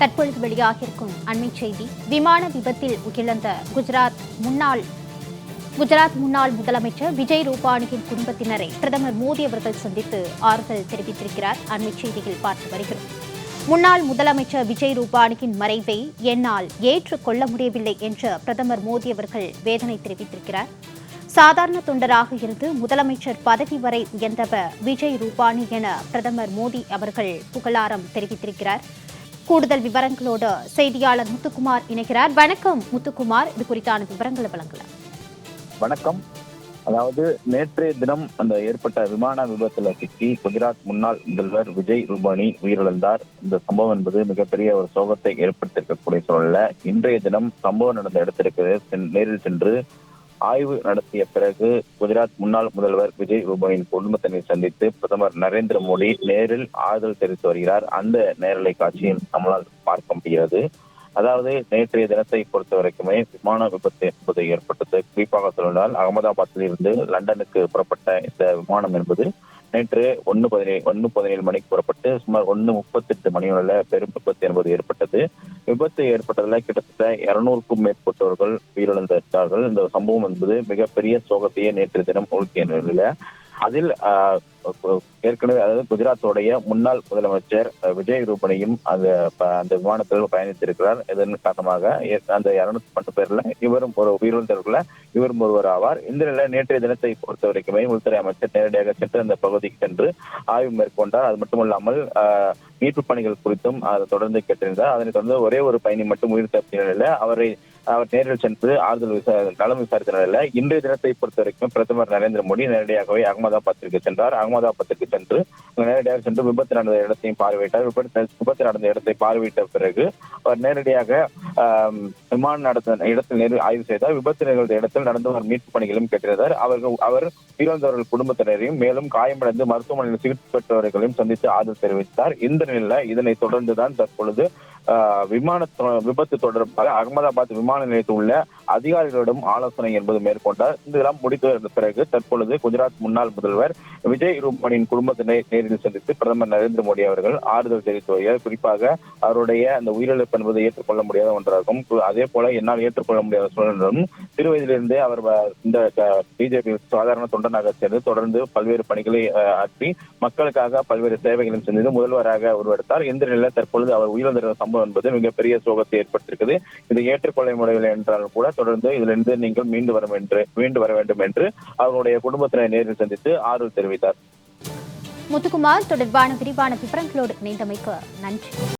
தற்பொழுது வெளியாகியிருக்கும் அண்மை செய்தி. விமான விபத்தில் உயிரிழந்த குஜராத் முன்னாள் குஜராத் முன்னாள் முதலமைச்சர் விஜய் ரூபானியின் குடும்பத்தினரை பிரதமர் மோடி அவர்கள் சந்தித்து ஆறுதல் தெரிவித்திருக்கிறார். அண்மை செய்தியில் பார்த்து வருகிறோம். முன்னாள் முதலமைச்சர் விஜய் ரூபானியின் மறைவை என்னால் ஏற்றுக்கொள்ள முடியவில்லை என்று பிரதமர் மோடி அவர்கள் வேதனை தெரிவித்திருக்கிறார். சாதாரண தொண்டராக இருந்து முதலமைச்சர் பதவி வரை உயர்ந்தவர் விஜய் ரூபானி என பிரதமர் மோடி அவர்கள் புகழாரம் தெரிவித்திருக்கிறார். கூடுதல் விவரங்களோடு செய்தியாளர் முத்துக்குமார் இணைகிறார். வணக்கம் முத்துக்குமார். இது குறித்தான விவரங்களை வழங்கலாம். வணக்கம். அதாவது நேற்றைய தினம் அந்த ஏற்பட்ட விமான விபத்துல சிக்கி குஜராத் முன்னாள் முதல்வர் விஜய் ரூபானி உயிரிழந்தார். இந்த சம்பவம் என்பது மிகப்பெரிய ஒரு சோகத்தை ஏற்படுத்தியிருக்கக்கூடிய சூழல்ல இன்றைய தினம் சம்பவம் நடந்த இடத்திற்கு நேரில் சென்று ஆய்வு நடத்திய பிறகு குஜராத் முன்னாள் முதல்வர் விஜய் ரூபாயின் குடும்பத்தினை சந்தித்து பிரதமர் நரேந்திர மோடி நேரில் ஆறுதல் தெரிவித்து வருகிறார். அந்த நேரலை காட்சியில் நம்மளால் பார்க்க முடிகிறது. அதாவது நேற்றைய தினத்தை பொறுத்த வரைக்குமே விமான விபத்து என்பது ஏற்பட்டது. குறிப்பாக சொல்லினால் அகமதாபாத்தில் இருந்து லண்டனுக்கு புறப்பட்ட இந்த விமானம் என்பது நேற்று ஒன்னு பதினேழு ஒன்னு பதினேழு மணிக்கு புறப்பட்டு சுமார் ஒன்னு முப்பத்தெட்டு மணியுள்ள பெரும் விபத்து என்பது ஏற்பட்டது. விபத்து ஏற்பட்டதுல கிட்டத்தட்ட இருநூறுக்கும் மேற்பட்டவர்கள் உயிரிழந்திருக்கிறார்கள். இந்த சம்பவம் என்பது மிகப்பெரிய சோகத்தையே நேற்று தினம் உழுக்கிய நிலையில அதில் ஏற்கனவே அதாவது குஜராத்தோடைய முன்னாள் முதலமைச்சர் விஜய் ரூபனையும் அந்த ப- அந்த விமானத்தில் பயணித்திருக்கிறார். இதன் காரணமாக ஏ- அந்த இருநூத்தி பத்து பேர்ல இவரும் ஒரு உயிரிழந்தவர்கள இவரும் ஒருவர் ஆவார். இந்த நிலையில நேற்றைய தினத்தை பொறுத்த வரைக்குமே உள்துறை அமைச்சர் நேரடியாக சென்று அந்த பகுதிக்கு சென்று ஆய்வு மேற்கொண்டார். அது மட்டுமல்லாமல் மீட்பு பணிகள் குறித்தும் அதை தொடர்ந்து கேட்டிருந்தார். அதனை தொடர்ந்து ஒரே ஒரு பயணி மட்டும் உயிர் தப்பிய நிலையில அவரை அவர் நேரில் சென்று ஆறுதல் விசா நலம் விசாரித்த நிலையில இன்றைய தினத்தை பொறுத்த வரைக்கும் பிரதமர் நரேந்திர மோடி நேரடியாகவே அகமதாபாத்திற்கு சென்றார். அகமதாபாத்திற்கு சென்று நேரடியாக சென்று விபத்து நடந்த இடத்தையும் பார்வையிட்டார். விபத்து விபத்து நடந்த இடத்தை பார்வையிட்ட பிறகு அவர் நேரடியாக விமானம் நடந்த இடத்தில் நேரில் ஆய்வு செய்தார். விபத்து நிகழ்ந்த இடத்தில் நடந்து வரும் மீட்பு பணிகளும் கேட்டிருந்தார். அவர்கள் அவர் உயிரிழந்தவர்கள் குடும்பத்தினரையும் மேலும் காயமடைந்து மருத்துவமனையில் சிகிச்சை பெற்றவர்களையும் சந்தித்து ஆதரவு தெரிவித்தார். இந்த நிலையில இதனை தொடர்ந்துதான் தற்பொழுது விமான விபத்து தொடர்பாக அகமதாபாத் விமான நிலையத்தில் உள்ள அதிகாரிகளிடம் ஆலோசனை என்பது மேற்கொண்டார் இதெல்லாம் முடித்த பிறகு தற்பொழுது குஜராத் முன்னாள் முதல்வர் விஜய் ரூபானியின் குடும்பத்தினை நேரில் சந்தித்து பிரதமர் நரேந்திர மோடி அவர்கள் ஆறுதல் தெரிவித்து வருகிறார். குறிப்பாக அவருடைய அந்த உயிரிழப்பு என்பது ஏற்றுக்கொள்ள முடியாத ஒன்றாகும். அதே போல என்னால் ஏற்றுக்கொள்ள முடியாத சூழலும் சிறுவயதிலிருந்தே அவர் வ- இந்த பிஜேபி சாதாரண தொண்டனாக சேர்ந்து தொடர்ந்து பல்வேறு பணிகளை ஆற்றி மக்களுக்காக பல்வேறு சேவைகளையும் செஞ்சது. முதல்வராக உருவெடுத்தார். இந்த நிலையில் தற்பொழுது அவர் உயிரிழந்த சம்பவம் என்பது மிகப்பெரிய சோகத்தை ஏற்படுத்தியிருக்கிறது. இதை ஏற்றுக்கொள்ள முடியவில்லை என்றாலும் கூட தொடர்ந்து இதிலிருந்து நீங்கள் மீண்டு வர என்று மீண்டு வர வேண்டும் என்று அவருடைய குடும்பத்தினர் நேரில் சந்தித்து ஆறுதல் தெரிவித்தார். முத்துக்குமார் தொடர்பான விரிவான விவரங்களோடு இணைந்தமைக்கு நன்றி.